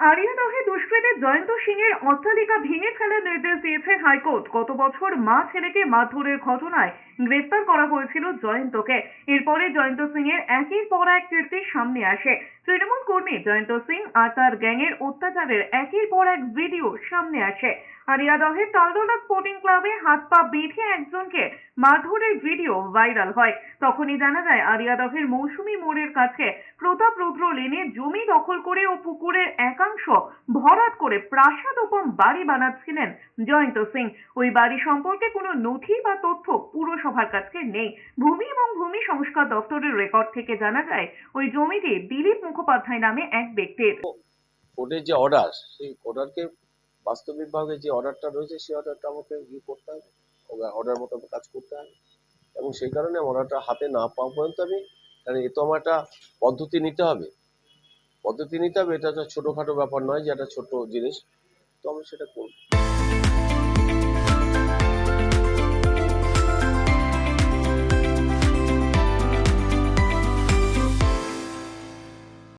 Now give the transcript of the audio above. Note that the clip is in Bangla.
আরিয়াদহে দুষ্কৃতের জয়ন্ত সিং এর অট্টালিকা ভেঙে ফেলার নির্দেশ দিয়েছে হাইকোর্ট। গত বছর মা ছেলেকে মারধরের ঘটনায় গ্রেফতার করা হয়েছিল জয়ন্তকে। এরপরে জয়ন্ত সিং এর একের পর এক কীর্তি সামনে আসে। তৃণমূল কর্মী জয়ন্ত সিং আর তার গ্যাংয়ের অত্যাচারের একের পর এক ভিডিও সামনে আসে। আরিয়াদহের তালদোলা স্পোর্টিং ক্লাবে হাত পা বেঁধে একজনকে মারধরের ভিডিও ভাইরাল হয়। তখনই জানা যায় আরিয়াদহের মৌসুমী মোড়ের কাছে প্রতাপ রুদ্র লেনে জমি দখল করে ও পুকুরের একাংশ ভরাট করে প্রাসাদ উপম বাড়ি বানাচ্ছিলেন জয়ন্ত সিং। ওই বাড়ি সম্পর্কে কোনো নথি বা তথ্য পুরসভার কাছে নেই। ভূমি সংস্কার দপ্তরের রেকর্ড থেকে জানা যায়, ওই জমিটি দিলীপ মুখোপাধ্যায় নামে এক ব্যক্তির। কোর্টের যে অর্ডার সেই অর্ডারকে বাস্তবিকভাবে যে অর্ডারটা রয়েছে, সেই অর্ডারটা আমাকে ইয়ে করতে হবে। অর্ডার মতো কাজ করতে হবে। এবং সেই কারণে অর্ডারটা হাতে না পাওয়া পর্যন্ত আমি, কারণ এ তো আমার একটা পদ্ধতি নিতে হবে। পদ্ধতি নিতে হবে, এটা তো ছোটোখাটো ব্যাপার নয় যে একটা ছোট জিনিস। তো আমি সেটা করব।